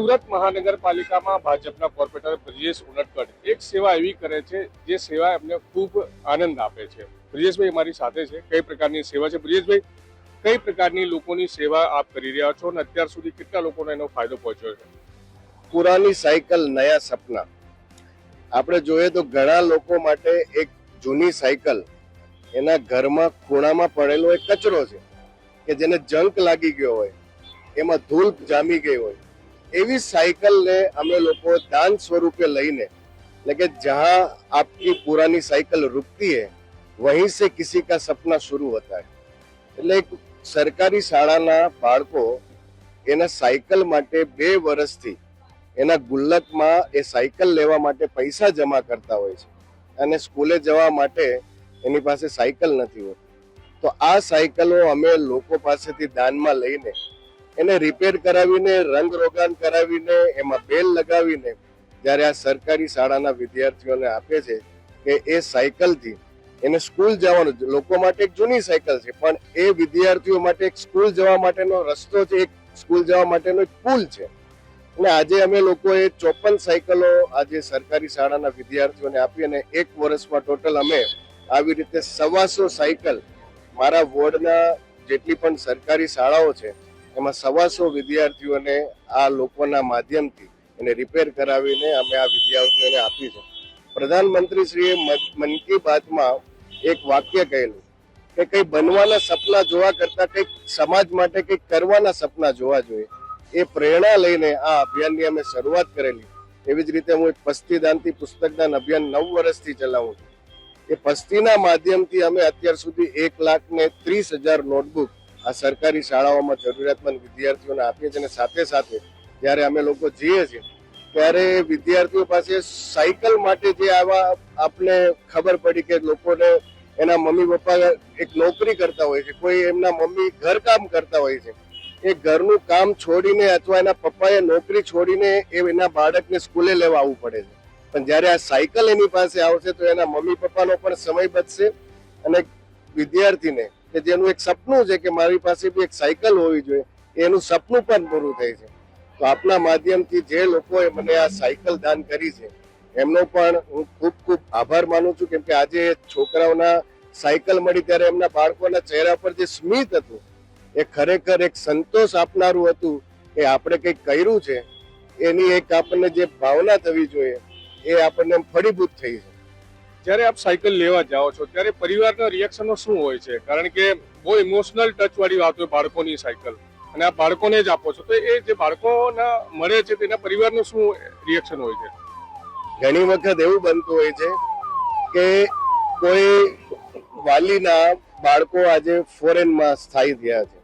સુરત મહાનગરપાલિકામાં ભાજપના કોર્પોરેટર બ્રિજેશ ઉનટકટ એક સેવા એવી કરે છે જે સેવા એમને ખૂબ આનંદ આપે છે. બ્રિજેશભાઈ અમારી સાથે છે. કઈ પ્રકારની સેવા છે? બ્રિજેશભાઈ, કઈ પ્રકારની લોકોની સેવા આપ કરી રહ્યા છો અને અત્યાર સુધી કેટલા લોકોને એનો ફાયદો પહોંચ્યો છે? પુરાની સાયકલ, નયા સપના. આપણે જોઈએ તો ઘણા લોકો માટે એક જૂની સાયકલ એના ઘરમાં ખૂણામાં પડેલો એક કચરો છે કે જેને જંક લાગી ગયો હોય. એમાં ધૂળ જામી ગઈ હોય. એવી સાયકલને અમે લોકો દાન સ્વરૂપે લઈને, એટલે કે જ્યાં આપકી પુરાની સાયકલ રૂકતી હે, વહીં સે કિસી કા સપના શરૂ હતા એટલે એક સરકારી શાળાના બાળકો એના સાયકલ માટે બે વર્ષથી એના ગુલ્લકમાં એ સાયકલ લેવા માટે પૈસા જમા કરતા હોય છે અને સ્કૂલે જવા માટે એની પાસે સાયકલ નથી હોતી. તો આ સાયકલો અમે લોકો પાસેથી દાનમાં લઈને એને રિપેર કરાવીને, રંગ રોગાન કરાવીને, એમાં બેલ લગાવીને જ્યારે આ સરકારી શાળાના વિદ્યાર્થીઓને આપે છે કે એ સાયકલથી એને સ્કૂલ જવાનું લોકો માટે એક જૂની સાયકલ છે, પણ એ વિદ્યાર્થીઓ માટે એક સ્કૂલ જવા માટેનો રસ્તો છે, એક સ્કૂલ જવા માટેનો એક પુલ છે. અને આજે અમે લોકોએ ચોપન સાયકલો આજે સરકારી શાળાના વિદ્યાર્થીઓને આપી અને એક વર્ષમાં ટોટલ અમે આવી રીતે સવાસો સાયકલ મારા વોર્ડના જેટલી પણ સરકારી શાળાઓ છે એમાં સવાસો વિદ્યાર્થીઓને આ લોકોના માધ્યમથી એને રિપેર કરાવીને અમે આ વિદ્યાર્થીઓને આપી છે. પ્રધાનમંત્રીશ્રીએ મન- કી બાતમાં એક વાક્ય કહેલું કે કંઈ બનવાના સપના જોવા કરતા કંઈક સમાજ માટે કંઈક કરવાના સપના જોવા જોઈએ. એ પ્રેરણા લઈને આ અભિયાનની અમે શરૂઆત કરેલી. એવી જ રીતે હું એક પસ્તીદાનથી પુસ્તકદાન અભિયાન નવ વર્ષથી ચલાવું છું. એ પસ્તીના માધ્યમથી અમે અત્યાર સુધી એક લાખ ને ત્રીસ હજાર નોટબુક આ સરકારી શાળાઓમાં જરૂરિયાતમંદ વિદ્યાર્થીઓને આપીએ છીએ અને સાથે સાથે જ્યારે અમે લોકો જઈએ છીએ, ત્યારે વિદ્યાર્થીઓ પાસે સાયકલ માટે જે આવા આપને ખબર પડી કે લોકોને એના મમ્મી પપ્પા એક નોકરી કરતા હોય છે, કોઈ એમના મમ્મી ઘરકામ કરતા હોય છે, એ ઘરનું કામ છોડીને અથવા એના પપ્પાએ નોકરી છોડીને એ એના બાળકને સ્કૂલે લેવા આવવું પડે છે. પણ જ્યારે આ સાયકલ એની પાસે આવશે તો એના મમ્મી પપ્પાનો પણ સમય બચશે અને વિદ્યાર્થીને કે જેનું એક સપનું છે કે મારી પાસે બી એક સાયકલ હોવી જોઈએ, એનું સપનું પણ પૂરું થાય છે. તો આપના માધ્યમથી જે લોકોએ મને આ સાયકલ દાન કરી છે, એમનો પણ હું ખૂબ ખૂબ આભાર માનું છું. કેમ કે આજે છોકરાઓના સાયકલ મળી ત્યારે એમના બાળકોના ચહેરા પર જે સ્મિત હતું, એ ખરેખર એક સંતોષ આપનારું હતું કે આપણે કંઈક કર્યું છે. એની એક આપણને જે ભાવના થવી જોઈએ, એ આપણને ફળીભૂત થઈ છે. જ્યારે આપ સાયકલ લેવા જાઓ છો, ત્યારે પરિવારના રિએક્શનો શું હોય છે? કારણ કે બહુ ઇમોશનલ ટચ વાળી વાત હોય બાળકોની સાયકલ. અને આ બાળકોને જ આપો છો. તો એ જે બાળકોના મળે છે તેના પરિવારનું શું રિએક્શન હોય છે? ઘણી વખત એવું બનતું હોય છે કે કોઈ વાલીના બાળકો આજે ફોરેનમાં સ્થાયી થયા છે.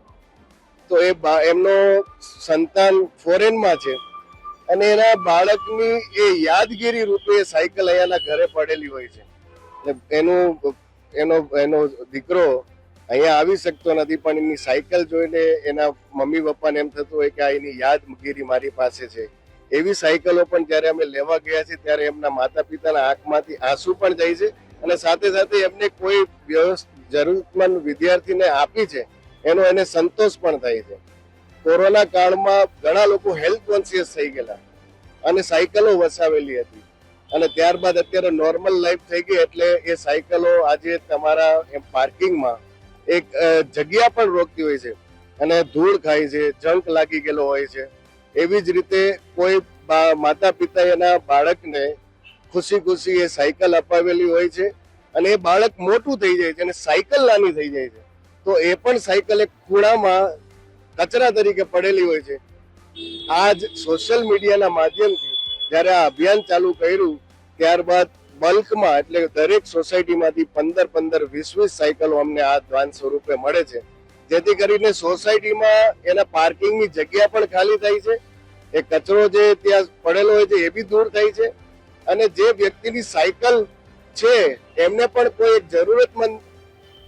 તો એ એમનો સંતાન ફોરેનમાં છે. અને એના બાળકની એ યાદગીરી રૂપે સાયકલ અહીંયાના ઘરે પડેલી હોય છે. એનું, એનો એનો દીકરો અહીંયા આવી શકતો નથી, પણ એની સાયકલ જોઈને એના મમ્મી પપ્પાને એમ થતું હોય કે આ એની યાદગીરી મારી પાસે છે. એવી સાયકલો પણ જ્યારે અમે લેવા ગયા છીએ, ત્યારે એમના માતા પિતાના આંખમાંથી આંસુ પણ જાય છે અને સાથે સાથે એમને કોઈ જરૂરતમંદ વિદ્યાર્થીને આપી છે, એનો એને સંતોષ પણ થાય છે. કોરોના કાળમાં ઘણા લોકો હેલ્થ કોન્શિયસ થઈ ગયેલા અને સાયકલો વસાવેલી હતી. અને ત્યારબાદ અત્યારે નોર્મલ લાઈફ થઈ ગઈ એટલે એ સાયકલો આજે તમારા પાર્કિંગમાં એક જગ્યા પણ રોકતી હોય છે અને ધૂળ ખાય છે, જંક લાગી ગયેલો હોય છે. એવી જ રીતે કોઈ માતા પિતા એના બાળકને ખુશી ખુશી એ સાયકલ અપાવેલી હોય છે અને એ બાળક મોટું થઈ જાય છે અને સાયકલ નાની થઈ જાય છે. તો એ પણ સાયકલ એક ખૂણામાં કચરા તરીકે પડેલી હોય છે. આજ સોશિયલ મીડિયાના માધ્યમથી જ્યારે આ અભિયાન ચાલુ કર્યું, ત્યારબાદ બલ્કમાં એટલે દરેક સોસાયટીમાંથી પંદર પંદર વીસ વીસ સાયકલો અમને આ દાન સ્વરૂપે મળે છે. જેથી કરીને સોસાયટીમાં એના પાર્કિંગની જગ્યા પણ ખાલી થાય છે. એ કચરો જે ત્યાં પડેલો હોય છે એ બી દૂર થાય છે. અને જે વ્યક્તિની સાયકલ છે, એમને પણ કોઈ એક જરૂરતમંદ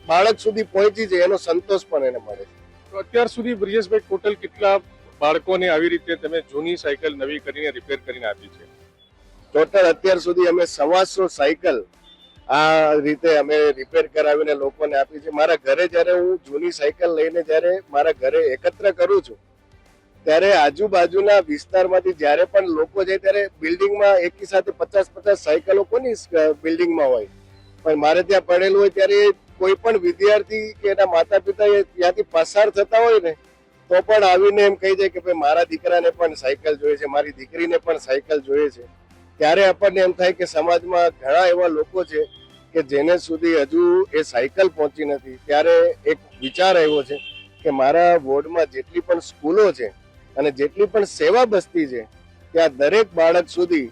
બાળક સુધી પહોંચી છે એનો સંતોષ પણ એને મળે છે. તો અત્યાર સુધી બ્રિજેશભાઈ ટોટલ કેટલા બાળકોને આવી રીતે તમે જૂની સાયકલ નવી કરીને રિપેર કરીને આપી છે? ટોટલ અત્યાર સુધી અમે સવાસો સાયકલ આ રીતે અમે રિપેર કરાવીને લોકોને આપી છે. મારા ઘરે જ્યારે હું જૂની સાયકલ લઈને જ્યારે મારા ઘરે એકત્ર કરું છું, ત્યારે આજુબાજુના વિસ્તારમાંથી જ્યારે પણ લોકો જાય ત્યારે બિલ્ડિંગમાં એકી સાથે પચાસ પચાસ સાયકલો કોની બિલ્ડિંગમાં હોય? પણ મારે ત્યાં પડેલું હોય ત્યારે કોઈ પણ વિદ્યાર્થી કે એના માતા પિતા ત્યાંથી પસાર થતા હોય ને, તો પણ આવીને એમ કહી જાય કે ભાઈ, મારા દીકરાને પણ સાયકલ જોઈએ છે, મારી દીકરીને પણ સાયકલ જોઈએ છે. ત્યારે આપણને એમ થાય કે સમાજમાં ઘણા એવા લોકો છે કે જેને સુધી હજુ એ સાયકલ પહોંચી નથી. ત્યારે એક વિચાર આવ્યો છે કે મારા વોર્ડમાં જેટલી પણ સ્કૂલો છે અને જેટલી પણ સેવા બસ્તી છે, ત્યાં દરેક બાળક સુધી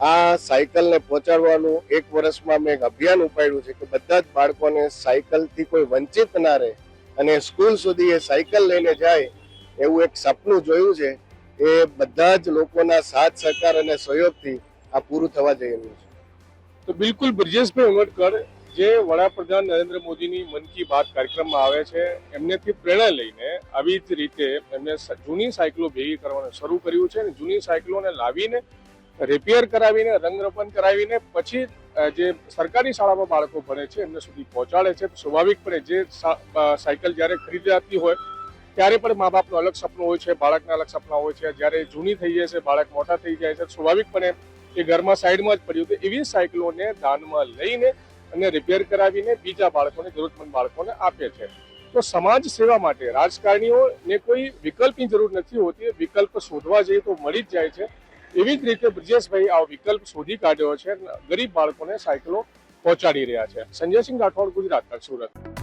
આ સાયકલને પહોંચાડવાનું એક વર્ષમાં મેં એક અભિયાન ઉપાડ્યું છે કે બધા જ બાળકોને સાયકલથી કોઈ વંચિત ના રહે અને સ્કૂલ સુધી એ સાયકલ લઈને જાય એવું એક સપનું જોયું છે. એ બધા જ લોકોના સાથ, સહકાર અને સહયોગથી આ પૂરું થવા જઈ રહ્યું છે. તો બિલકુલ બ્રિજેશભાઈ ઉમરકર, જે વડાપ્રધાન નરેન્દ્ર મોદીની મન કી બાત કાર્યક્રમમાં આવે છે, એમનેથી પ્રેરણા લઈને આવી જ રીતે એમને જૂની સાયકલો ભેગી કરવાનું શરૂ કર્યું છે અને જૂની સાયકલોને લાવીને રિપેર કરાવીને રંગરોપણ કરાવીને પછી જે સરકારી શાળામાં બાળકો ભણે છે, એમને સુધી પહોંચાડે છે. સ્વાભાવિકપણે જે સાયકલ જ્યારે ખરીદાતી હોય, ત્યારે પણ મા બાપનું અલગ સપનું હોય છે, બાળકના અલગ સપના હોય છે. જ્યારે જૂની થઈ જાય છે, બાળક મોટા થઈ જાય છે, સ્વાભાવિકપણે એ ઘરમાં સાઈડમાં જ પડ્યું તો એવી સાયકલોને દાનમાં લઈને અને રિપેર કરાવીને બીજા બાળકોને, જરૂરતમંદ બાળકોને આપે છે. તો સમાજ સેવા માટે રાજકારણીઓને કોઈ વિકલ્પની જરૂર નથી હોતી. વિકલ્પ શોધવા જઈએ તો મળી જ જાય છે. એવી જ રીતે બ્રિજેશભાઈ આ વિકલ્પ શોધી કાઢ્યો છે. ગરીબ બાળકોને સાયકલો પહોંચાડી રહ્યા છે. સંજયસિંહ રાઠોડ, ગુજરાત, સુરત.